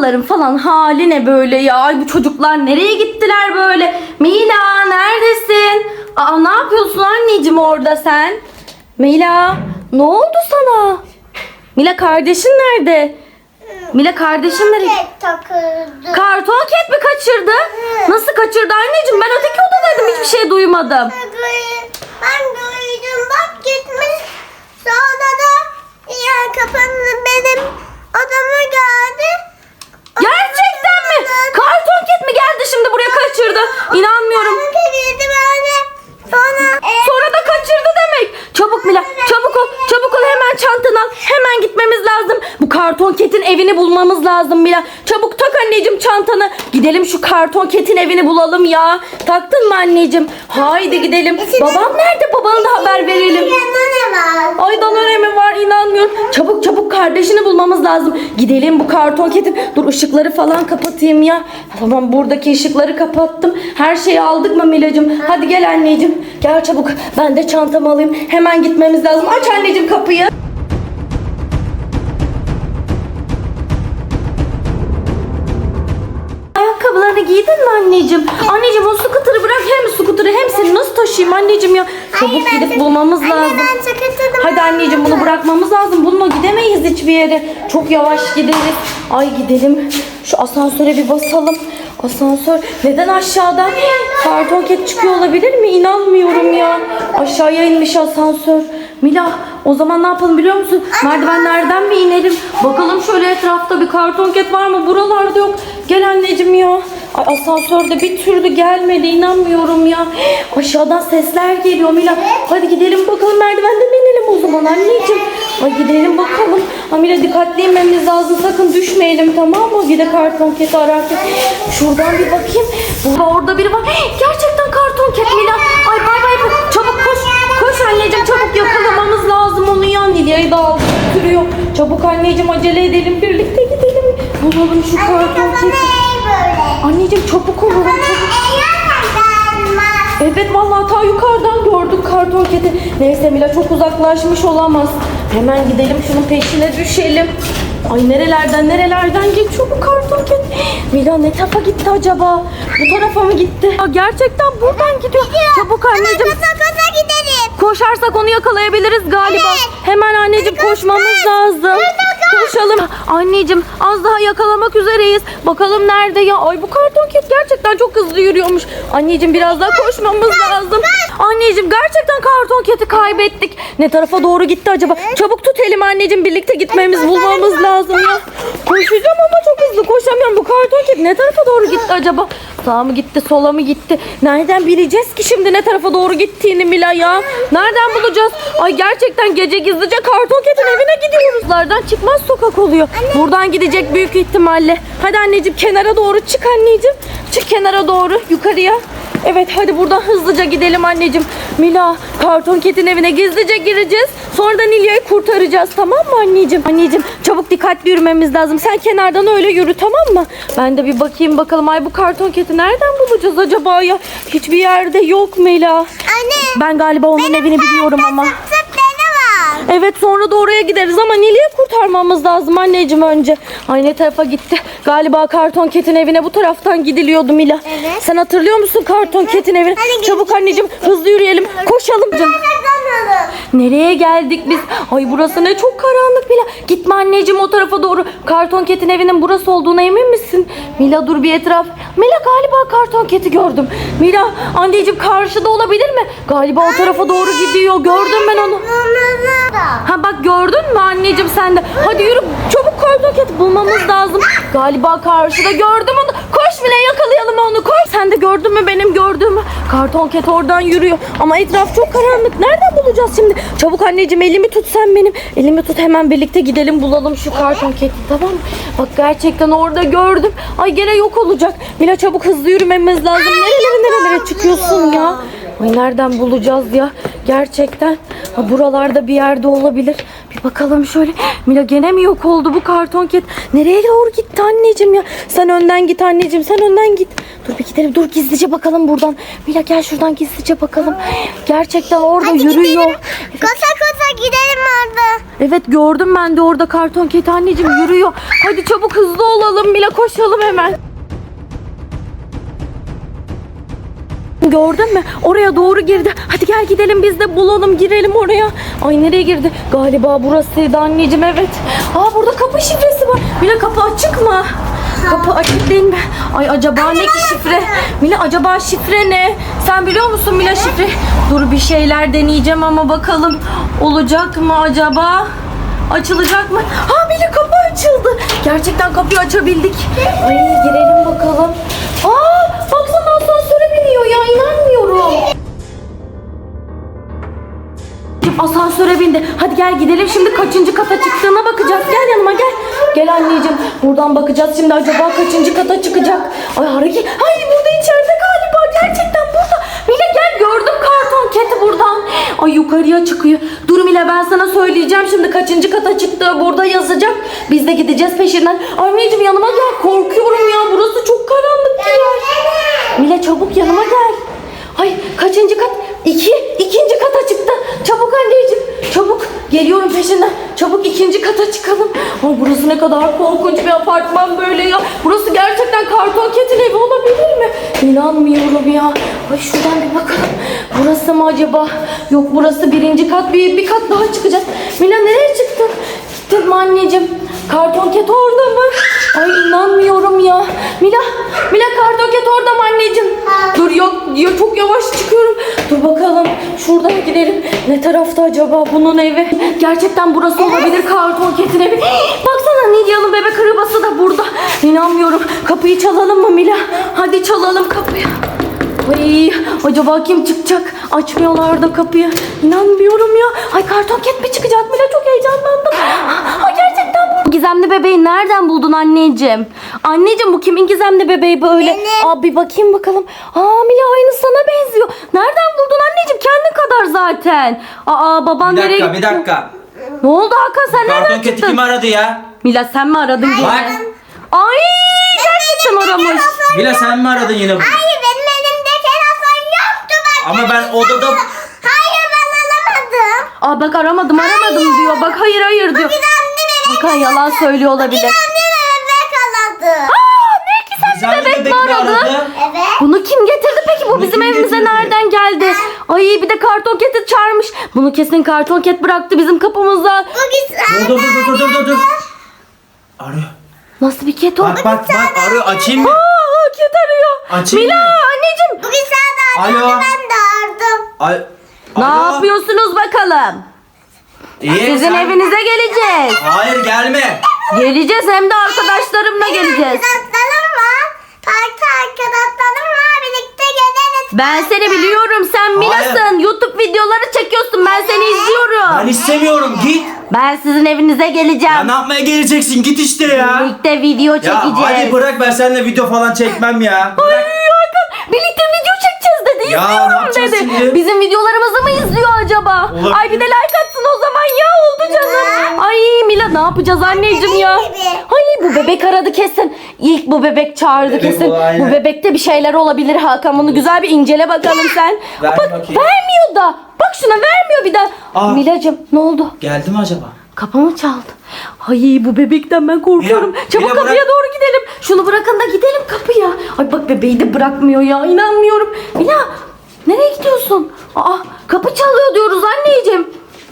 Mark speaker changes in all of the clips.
Speaker 1: Buraların falan hali ne böyle ya? Ay bu çocuklar nereye gittiler böyle? Mila neredesin? Aa ne yapıyorsun anneciğim orada sen? Mila ne oldu sana? Mila kardeşin nerede? Mila kardeşin nerede?
Speaker 2: Tek takıldı.
Speaker 1: Karton ket mi kaçırdı? Nasıl kaçırdı anneciğim? Ben öteki odadaydım hiçbir şey duymadım.
Speaker 2: Ben duydum bak gitmiş. Sonra da yer kapandı benim odama geldi.
Speaker 1: Gerçekten mi? Karton ket mi geldi şimdi buraya kaçırdı? İnanmıyorum.
Speaker 2: Sonra
Speaker 1: Sonra da kaçırdı demek. Çabuk Mila çabuk ol çabuk ol hemen çantanı al. Hemen gitmemiz lazım. Bu karton ketin evini bulmamız lazım Mila. Çabuk tak anneciğim çantanı. Gidelim şu karton ketin evini bulalım ya. Taktın mı anneciğim? Haydi gidelim. Babam nerede? Babana da haber verelim. Ay danone mi var inanmıyorum. Çabuk çabuk kardeşini bulmamız lazım. Gidelim bu karton ketin. Dur ışıkları falan kapatayım ya. Tamam buradaki ışıkları kapattım. Her şeyi aldık mı Milacığım? Hadi gel anneciğim. Gel çabuk. Ben de çantamı alayım. Hemen gitmemiz lazım. Aç anneciğim kapıyı. Ayakkabılarını giydin mi anneciğim? Anneciğim o skuterı bırak hem skuterı hem seni nasıl taşıyayım anneciğim ya? Çabuk
Speaker 2: ben
Speaker 1: gidip bulmamız
Speaker 2: Anne,
Speaker 1: lazım.
Speaker 2: ben sakatladım.
Speaker 1: Hadi anneciğim bunu bırakmamız lazım. Bununla gidemeyiz hiçbir yere. Çok yavaş gideriz. Ay gidelim. Şu asansöre bir basalım. Asansör neden aşağıdan karton ket çıkıyor olabilir mi? İnanmıyorum ya. Aşağıya inmiş asansör. Mila o zaman ne yapalım biliyor musun? Merdivenlerden mi inelim? Bakalım şöyle etrafta bir karton ket var mı? Buralarda yok. Gel anneciğim ya. Ay asansörde bir türlü gelmedi inanmıyorum ya. Aşağıdan sesler geliyor Mila. Hadi gidelim bakalım merdivenden inelim o zaman anneciğim. Ay gidelim bakalım. Amira dikkatli inmemiz lazım sakın düşmeyelim tamam mı? Bir de karton keti ararken. Şuradan bir bakayım. Burada orada biri var. Gerçekten karton ket Mila. Ay bay bay koş. Anneciğim çabuk yakalamamız lazım onu ya. Nilya'yı da aldı götürüyor. Çabuk anneciğim acele edelim birlikte gidelim. Bulalım şu karton keti.
Speaker 2: Ne böyle?
Speaker 1: Anneciğim çabuk olalım. Evet vallahi ta yukarıdan gördük karton keti. Neyse Mila çok uzaklaşmış olamaz. Hemen gidelim şunun peşine düşelim. Ay nerelerden nerelerden geçiyor bu karton ket. Mila ne tarafa gitti acaba? Bu tarafa mı gitti? Aa, gerçekten buradan gidiyor. Çabuk anneciğim.
Speaker 2: Kasa kasa gidelim.
Speaker 1: Koşarsak onu yakalayabiliriz galiba.
Speaker 2: Evet.
Speaker 1: Hemen anneciğim koşmamız lazım. Koşalım. Anneciğim az daha yakalamak üzereyiz. Bakalım nerede ya? Ay bu karton ket gerçekten çok hızlı yürüyormuş. Anneciğim biraz daha koşmamız lazım. Anneciğim gerçekten karton keti kaybettik. Ne tarafa doğru gitti acaba? Çabuk tut elimi anneciğim birlikte gitmemiz bulmamız lazım ya. Koşacağım ama çok hızlı koşamıyorum. Bu karton ket ne tarafa doğru gitti acaba? Sağa mı gitti, sola mı gitti? Nereden bileceğiz ki şimdi ne tarafa doğru gittiğini Mila ya? Nereden bulacağız? Ay gerçekten gece gizlice karton ketin evine gidiyoruz. Lardan çıkmaz sokak oluyor. Buradan gidecek büyük ihtimalle. Hadi anneciğim kenara doğru çık anneciğim. Çık kenara doğru yukarıya. Evet hadi buradan hızlıca gidelim anneciğim. Mila karton ketin evine gizlice gireceğiz. Sonra da Nilya'yı kurtaracağız tamam mı anneciğim? Anneciğim çabuk dikkatli yürümemiz lazım. Sen kenardan öyle yürü tamam mı? Ben de bir bakayım bakalım. Ay bu karton keti nereden bulacağız acaba ya? Hiçbir yerde yok Mila.
Speaker 2: Anne.
Speaker 1: Ben galiba onun evini biliyorum ama.
Speaker 2: Var?
Speaker 1: Evet sonra da oraya gideriz ama Nily'yi kurtarmamız lazım anneciğim önce. Ay ne tarafa gitti? Galiba karton ketin evine bu taraftan gidiliyordu Mila.
Speaker 2: Evet.
Speaker 1: Sen hatırlıyor musun karton ketin evini?
Speaker 2: Hadi
Speaker 1: Çabuk
Speaker 2: gidelim.
Speaker 1: anneciğim hızlı yürüyelim. Koşalım. Canım. Nereye geldik biz? Ay burası ne çok karanlık Mila. Gitme anneciğim o tarafa doğru. Karton ketin evinin burası olduğuna emin misin? Mila dur bir etraf. Mila galiba karton keti gördüm. Mila anneciğim karşıda olabilir mi? Galiba o tarafa doğru gidiyor. Gördüm ben onu.
Speaker 2: Kırmızı
Speaker 1: sen de. Hadi yürü çabuk karton keti bulmamız lazım. Galiba karşıda gördüm onu. Koş bile yakalayalım onu koş. Sen de gördün mü benim gördüğümü? Karton ket oradan yürüyor. Ama etraf çok karanlık. Nereden bulacağız şimdi? Çabuk anneciğim elimi tut sen benim. Elimi tut hemen birlikte gidelim bulalım şu karton keti tamam mı? Bak gerçekten orada gördüm. Ay gene yok olacak. Mila çabuk hızlı yürümemiz lazım. Nerelere nerelere çıkıyorsun ya? Ay nereden bulacağız ya? Gerçekten. Ha, buralarda bir yerde olabilir. Bir bakalım şöyle. Mila gene mi yok oldu bu karton ket? Nereye doğru gitti anneciğim ya? Sen önden git anneciğim. Sen önden git. Dur bir gidelim. gidelim. Dur gizlice bakalım buradan. Mila gel şuradan gizlice bakalım. Gerçekten orada yürüyor.
Speaker 2: Kosa kosa gidelim orada.
Speaker 1: Evet gördüm ben de orada karton ket anneciğim yürüyor. Hadi çabuk hızlı olalım Mila koşalım hemen. Gördün mü? Oraya doğru girdi. Hadi gel gidelim biz de bulalım girelim oraya. Ay nereye girdi? Galiba burasıydı anneciğim evet. Aa burada kapı şifresi var. Mila kapı açık mı? Kapı açık değil mi? Ay acaba ne ki şifre? Mila acaba şifre ne? Sen biliyor musun Mila şifre? Dur bir şeyler deneyeceğim ama bakalım olacak mı acaba? Açılacak mı? Ha Mila kapı açıldı. Gerçekten kapıyı açabildik. Ay girelim bakalım. Ya inanmıyorum. Asansöre bindi. Hadi gel gidelim şimdi kaçıncı kata çıktığına bakacağız. Gel yanıma gel. Gel anneciğim. Buradan bakacağız şimdi acaba kaçıncı kata çıkacak. Ay hareket. Ay burada içeride galiba. Gerçekten burada. Mila gel gördüm karton keti buradan. Ay yukarıya çıkıyor. Dur Mila ben sana söyleyeceğim şimdi kaçıncı kata çıktığı burada yazacak. Biz de gideceğiz peşinden. Anneciğim yanıma gel. Korkuyorum ya. Burası çok karanlık bir yer. Mila çabuk yanıma gel. Ay kaçıncı kat? İki. ikinci kata çıktı. Çabuk anneciğim. Çabuk. Geliyorum peşinden. Çabuk ikinci kata çıkalım. Ay burası ne kadar korkunç bir apartman böyle ya. Burası gerçekten karton ketin evi olabilir mi? İnanmıyorum ya. Ay şuradan bir bakalım. Burası mı acaba? Yok burası birinci kat. Bir, bir kat daha çıkacağız. Mila nereye çıktın? Gittin mi anneciğim? Karton ket orada mı? Ay inanmıyorum ya. Mila, Mila karton ket orada mı anneciğim? Dur yok, ya çok yavaş çıkıyorum. Dur bakalım şuradan gidelim. Ne tarafta acaba bunun evi? Gerçekten burası olabilir karton ketin evi. Baksana Nidya'nın bebek arabası da burada. İnanmıyorum. Kapıyı çalalım mı Mila? Hadi çalalım kapıyı. Ay, acaba kim çıkacak? Açmıyorlar da kapıyı. İnanmıyorum ya. Ay karton ket mi çıkacak? Mila çok heyecanlandım. Gerçekten bu. Gizemli bebeği nereden buldun anneciğim? Anneciğim bu kimin gizemli bebeği böyle?
Speaker 2: Benim.
Speaker 1: Aa bir bakayım bakalım. Aa Mila aynı sana benziyor. Nereden buldun anneciğim? Kendin kadar zaten. Aa baban
Speaker 3: Bir
Speaker 1: nereye
Speaker 3: dakika
Speaker 1: gitti?
Speaker 3: bir dakika.
Speaker 1: Ne oldu Hakan sen nereden
Speaker 3: Karton keti
Speaker 1: çıktın?
Speaker 3: kim aradı ya?
Speaker 1: Mila sen mi aradın yine?
Speaker 3: Bak.
Speaker 1: Ay gerçekten aramış.
Speaker 3: Mila sen mi aradın yine?
Speaker 2: Hayır benim elimde telefon yoktu bak.
Speaker 3: Ama ben odada...
Speaker 2: Hayır ben alamadım.
Speaker 1: Aa bak aramadım aramadım diyor. Bak hayır hayır diyor. Hakan yalan söylüyor olabilir.
Speaker 2: Gizemli bebek aladı.
Speaker 1: Aa ne ki sen
Speaker 3: Gizemli
Speaker 1: bebek aradı?
Speaker 3: aradı?
Speaker 2: Evet.
Speaker 1: Bunu kim getirdi peki bu
Speaker 3: Bunu
Speaker 1: bizim
Speaker 3: kim
Speaker 1: evimize
Speaker 3: getirdi?
Speaker 1: nereden geldi? Ay bir de karton keti çağırmış. Bunu kesin karton ket bıraktı bizim kapımıza.
Speaker 2: Bu güzel.
Speaker 3: Dur dur dur dur dur dur dur. Arıyor.
Speaker 1: Nasıl bir ket o?
Speaker 3: Bak bak bak arıyor açayım mı?
Speaker 1: Aa ket arıyor.
Speaker 3: Açayım
Speaker 1: Mila
Speaker 3: mı?
Speaker 1: anneciğim.
Speaker 2: Bu güzel de
Speaker 3: Alo.
Speaker 2: ben de aradım.
Speaker 3: Ay.
Speaker 1: Ne
Speaker 3: Alo.
Speaker 1: yapıyorsunuz bakalım?
Speaker 3: İyi,
Speaker 1: Sizin
Speaker 3: sen-
Speaker 1: evinize geleceğiz.
Speaker 3: Hayır gelme.
Speaker 1: Geleceğiz hem de arkadaşlarımla geleceğiz.
Speaker 2: Arkadaşlarım var. Parkta arkadaşlarım var. Birlikte geliriz.
Speaker 1: Ben seni biliyorum. Sen Mila'sın. YouTube videoları çekiyorsun. Ben seni izliyorum.
Speaker 3: Ben istemiyorum git.
Speaker 1: Ben sizin evinize
Speaker 3: Ya
Speaker 1: geleceğim.
Speaker 3: ne yapmaya geleceksin git işte ya.
Speaker 1: Birlikte video
Speaker 3: Ya
Speaker 1: çekeceğiz.
Speaker 3: hadi bırak ben seninle video falan çekmem ya.
Speaker 1: Ay
Speaker 3: Bırak.
Speaker 1: Hakan birlikte video çekeceğiz dedi.
Speaker 3: Ya, ne
Speaker 1: İzliyorum
Speaker 3: yapacağız
Speaker 1: dedi.
Speaker 3: şimdi?
Speaker 1: Bizim videolarımızı mı izliyor acaba?
Speaker 3: Olabilir.
Speaker 1: Ay bir de oldu canım. Ay Mila ne yapacağız anneciğim ya? Ay bu bebek aradı kesin. İlk bu bebek çağırdı
Speaker 3: Bebek
Speaker 1: kesin.
Speaker 3: aynen.
Speaker 1: Bu bebekte bir şeyler olabilir Hakan. Bunu güzel bir incele bakalım sen.
Speaker 3: Ver
Speaker 1: Bak
Speaker 3: bakayım.
Speaker 1: vermiyor da. Bak şuna vermiyor bir daha.
Speaker 3: Aa.
Speaker 1: Milacığım ne oldu?
Speaker 3: Geldi mi acaba?
Speaker 1: Kapı mı çaldı? Ay bu bebekten ben korkuyorum.
Speaker 3: Mila,
Speaker 1: Çabuk
Speaker 3: Mila
Speaker 1: kapıya
Speaker 3: bırak.
Speaker 1: doğru gidelim. Şunu bırakın da gidelim kapıya. Ay bak bebeği de bırakmıyor ya. İnanmıyorum. Mila nereye gidiyorsun? Aa kapı çalıyor diyoruz anneciğim.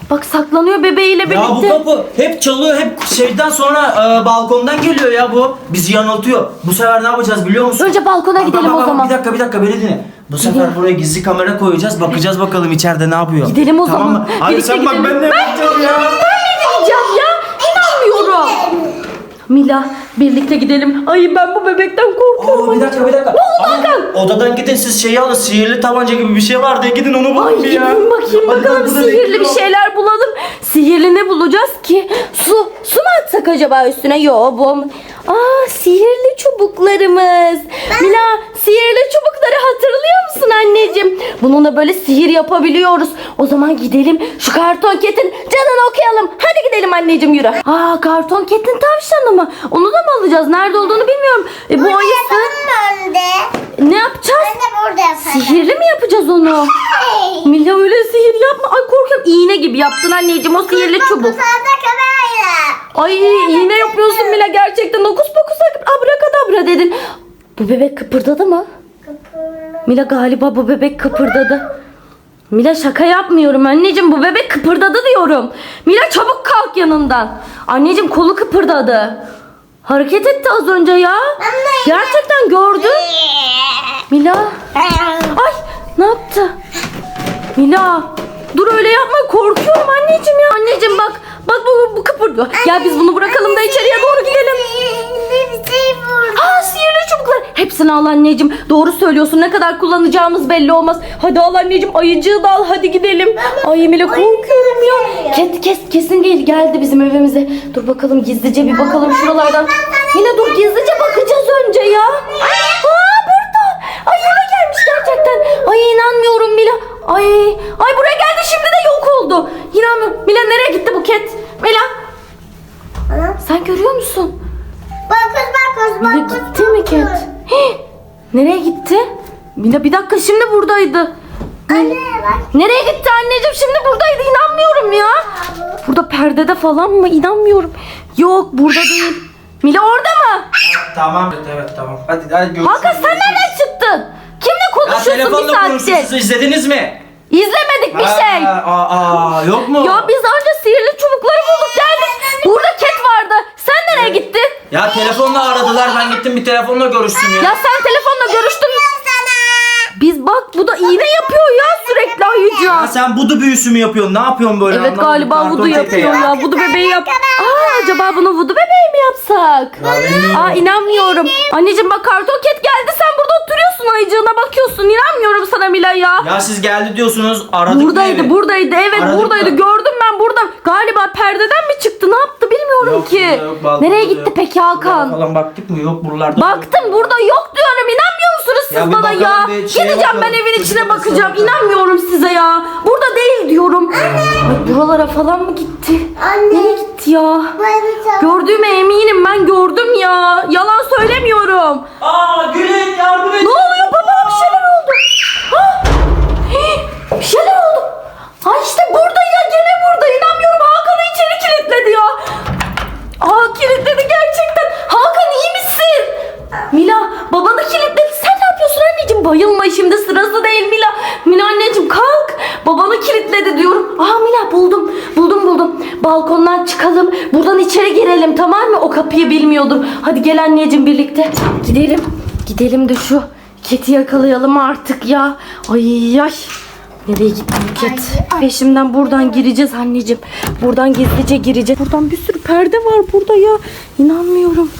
Speaker 1: Bak saklanıyor bebeğiyle birlikte.
Speaker 3: Ya bu kapı hep çalıyor hep şeyden sonra e, balkondan geliyor ya bu. Bizi yanıltıyor. Bu sefer ne yapacağız biliyor musun?
Speaker 1: Önce balkona
Speaker 3: Bak,
Speaker 1: gidelim
Speaker 3: bak,
Speaker 1: o
Speaker 3: bak,
Speaker 1: zaman.
Speaker 3: Bir dakika bir dakika beni dinle. Bu sefer
Speaker 1: Gidelim.
Speaker 3: buraya gizli kamera koyacağız. Bakacağız bakalım içeride ne yapıyor.
Speaker 1: Gidelim o
Speaker 3: tamam
Speaker 1: zaman.
Speaker 3: Mı? Hadi
Speaker 1: Birlikte
Speaker 3: sen bak
Speaker 1: gidelim.
Speaker 3: ben ne yapacağım ya.
Speaker 1: Gideceğim ya. İnanmıyorum. Mila birlikte gidelim. Ay ben bu bebekten korkuyorum.
Speaker 3: Aa, bir dakika bir dakika.
Speaker 1: Ne oldu
Speaker 3: Ama
Speaker 1: Hakan?
Speaker 3: Odadan gidin siz şeyi alın. Sihirli tabanca gibi bir şey vardı. Gidin onu bulun
Speaker 1: Ay
Speaker 3: bir ya.
Speaker 1: gidin bakayım
Speaker 3: Hadi
Speaker 1: bakalım sihirli bir şeyler bulalım. Sihirli ne bulacağız ki? Su. Su mu atsak acaba üstüne? Yo bu. Aa sihirli çubuklarımız. Mila sihirli çubukları hatırlıyor musun anneciğim? Bununla böyle sihir yapabiliyoruz. O zaman gidelim şu karton ketin canını okuyalım. Hadi gidelim anneciğim yürü. Aa karton ketin tavşanı mı? Onu da mı alacağız? Nerede olduğunu bilmiyorum. E, bu ayısı
Speaker 2: Telefonum önde.
Speaker 1: ne yapacağız? Sihirli mi yapacağız onu? Mila öyle sihir yapma. Ay korkuyorum. İğne gibi yaptın anneciğim o sihirli çubuk. Ay iğne yapıyorsun Mila gerçekten. Dokuz pokus abrakadabra dedin. Bu bebek kıpırdadı mı? Mila galiba bu bebek kıpırdadı. Mila şaka yapmıyorum anneciğim bu bebek kıpırdadı diyorum. Mila çabuk kalk yanından. Anneciğim kolu kıpırdadı. Hareket etti az önce ya. Gerçekten gördüm. Mila. Ay ne yaptı? Mila. Dur öyle yapma korkuyorum anneciğim ya. Anneciğim bak. Bak bu, bu kıpırdıyor. Gel biz bunu bırakalım da içeriye doğru gidelim.
Speaker 2: Şey vurdu.
Speaker 1: Aa sihirli çubuklar. Hepsini al anneciğim. Doğru söylüyorsun. Ne kadar kullanacağımız belli olmaz. Hadi al anneciğim. Ayıcığı da al. Hadi gidelim. Ay Emine korkuyorum ya. Ket, kes, kesin gel, geldi bizim evimize. Dur bakalım gizlice bir bakalım şuralardan. Mine dur gizlice bakacağız önce ya. Aa burada. Ay eve gelmiş gerçekten. Ay inanmıyorum Mila. Ay, ay buraya geldi şimdi de yok oldu. İnanmıyorum. Mila nereye gitti bu ket? Mila
Speaker 2: Ana.
Speaker 1: sen görüyor musun?
Speaker 2: Bak kız bak kız
Speaker 1: Mila gitti mi Ket? Hii, Nereye gitti? Mila bir dakika şimdi buradaydı.
Speaker 2: Anne bak.
Speaker 1: Nereye gitti anneciğim şimdi buradaydı inanmıyorum ya. Burada perdede falan mı inanmıyorum. Yok burada değil. Mila orada mı?
Speaker 3: Tamam. Evet, evet tamam. Hadi hadi görüşürüz.
Speaker 1: Hakan sen nereden çıktın? Kimle
Speaker 3: Ya
Speaker 1: konuşuyorsun bir
Speaker 3: telefonla konuşuyorsunuz izlediniz mi?
Speaker 1: İzlemedik bir şey.
Speaker 3: Aa, aa, aa, yok mu?
Speaker 1: Ya biz anca sihirli çubukları bulduk geldik. Burada ket vardı. Sen nereye gittin?
Speaker 3: Ya telefonla aradılar ben gittim bir telefonla görüştüm ya.
Speaker 1: Ya sen telefonla görüştün.
Speaker 2: Sana.
Speaker 1: Biz bak bu da iğne yapıyor ya sürekli ayıcı.
Speaker 3: Ya sen budu büyüsü mü yapıyorsun? Ne yapıyorsun böyle?
Speaker 1: Evet
Speaker 3: Anlamadım.
Speaker 1: galiba
Speaker 3: Karton
Speaker 1: vudu
Speaker 3: tepe
Speaker 1: yapıyor ya. Vudu bebeği yap. Aa acaba bunu vudu bebeği mi yapsak?
Speaker 3: Ya bilmiyorum.
Speaker 1: Aa inanmıyorum. Anneciğim bak karton ket geldi sen burada oturuyorsun ayıcığına bakıyorsun. İnanmıyorum sana Mila ya.
Speaker 3: Ya siz geldi diyorsunuz aradık mı
Speaker 1: buradaydı
Speaker 3: evi?
Speaker 1: buradaydı evet
Speaker 3: Aradık
Speaker 1: buradaydı
Speaker 3: mı?
Speaker 1: gördüm ben burada. Galiba perdeden mi çıktı ne yaptı bilmiyorum
Speaker 3: Yok,
Speaker 1: ki.
Speaker 3: burada yok, balkonda
Speaker 1: Nereye
Speaker 3: da
Speaker 1: gitti
Speaker 3: yok.
Speaker 1: peki
Speaker 3: Buralara
Speaker 1: Hakan?
Speaker 3: Falan baktık mı? Yok buralarda.
Speaker 1: Baktım burada yok diyorum inanmıyor musunuz siz
Speaker 3: Ya bir
Speaker 1: bana
Speaker 3: bakalım,
Speaker 1: ya?
Speaker 3: bir şeye
Speaker 1: Gideceğim ben evin içine bakacağım
Speaker 3: bakalım.
Speaker 1: inanmıyorum size ya. Burada değil diyorum. Ay, buralara falan mı gitti?
Speaker 2: Anne.
Speaker 1: Nereye gitti ya?
Speaker 2: Evi çal.
Speaker 1: Gördüğüme eminim ben gördüm ya. Yalan söylemiyorum.
Speaker 3: Aa Gülün yardım et.
Speaker 1: Ne oluyor baba bir şeyler oldu. Ha! Hii, Bir şeyler oldu. Ay işte burada Hadi gel anneciğim birlikte. Gidelim. Gidelim de şu keti yakalayalım artık ya. Ay ay. Nereye gitti bu ket? Peşimden buradan gireceğiz anneciğim. Buradan gizlice gireceğiz. Buradan bir sürü perde var burada ya. İnanmıyorum.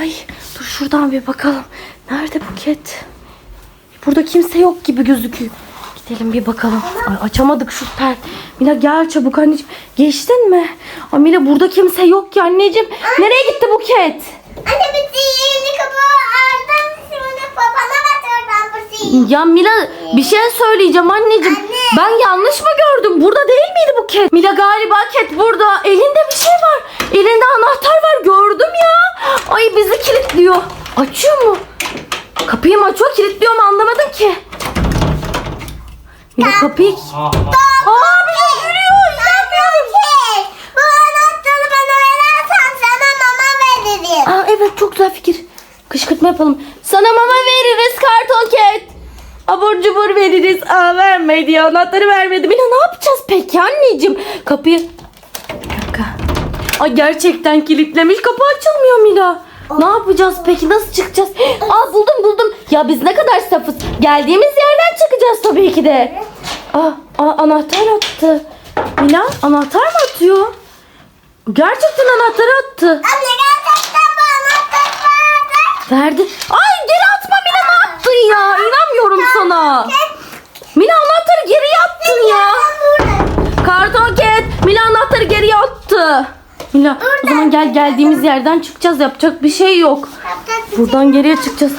Speaker 1: Ay dur şuradan bir bakalım. Nerede bu ket? Burada kimse yok gibi gözüküyor. Gidelim bir bakalım. Ay, açamadık şu per. Mila gel çabuk anneciğim. Geçtin mi? Ay Mila burada kimse yok ki anneciğim. Nereye gitti bu ket?
Speaker 2: Anne bir sihirli kapı aldım. Şimdi babana batırdım bu sihirli.
Speaker 1: Ya Mila bir şey söyleyeceğim anneciğim.
Speaker 2: Anne.
Speaker 1: Ben yanlış mı gördüm? Burada değil miydi bu ket? Mila galiba ket burada. Elinde bir şey var. Elinde anahtar var gördüm ya. Ay bizi kilitliyor. Açıyor mu? Kapıyı mı açıyor kilitliyor mu anlamadım ki. Mila kapıyı...
Speaker 3: Aa,
Speaker 1: Kışkırtma yapalım. Sana mama veririz karton ket. Abur cubur veririz. Aa vermedi ya anahtarı vermedi. Mila ne yapacağız peki anneciğim? Kapıyı... Bir dakika. Ay gerçekten kilitlemiş. Kapı açılmıyor Mila. Ne yapacağız peki? Nasıl çıkacağız? Aa buldum buldum. Ya biz ne kadar safız. Geldiğimiz yerden çıkacağız tabii ki de. Aa, aa anahtar attı. Mila anahtar mı atıyor? Gerçekten anahtarı attı.
Speaker 2: Anne gerçekten.
Speaker 1: Verdi. Ay geri atma Mila ne yaptın ya? İnanmıyorum sana. Mila anahtarı geriye attın ya. Karton ket. Mila anahtarı geriye attı. Mila o zaman gel geldiğimiz yerden çıkacağız. Yapacak bir şey yok. Buradan geriye çıkacağız.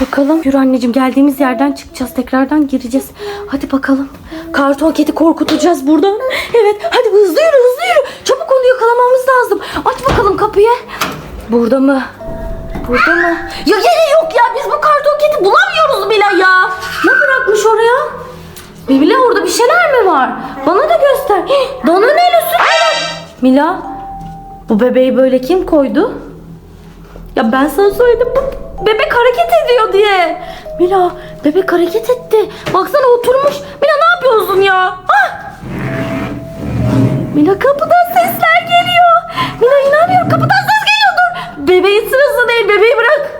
Speaker 1: Bakalım. Yürü anneciğim geldiğimiz yerden çıkacağız. Tekrardan gireceğiz. Hadi bakalım. Karton keti korkutacağız buradan. Evet hadi hızlı yürü hızlı yürü. Çabuk onu yakalamamız lazım. Aç bakalım kapıyı. Burada mı? Burada mı? Ya yeri yok ya. Biz bu kartonketi bulamıyoruz bile ya. Ne bırakmış oraya? Bibile orada bir şeyler mi var? Bana da göster. Hih, Dana'nın el üstünde. Mila bu bebeği böyle kim koydu? Ya ben sana söyledim bu bebek hareket ediyor diye. Mila bebek hareket etti. Baksana oturmuş. Mila ne yapıyorsun ya? Ah! Mila kapıdan sesler geliyor. Mila inanmıyorum kapıdan sesler Bebeğin sırası değil bebeği bırak.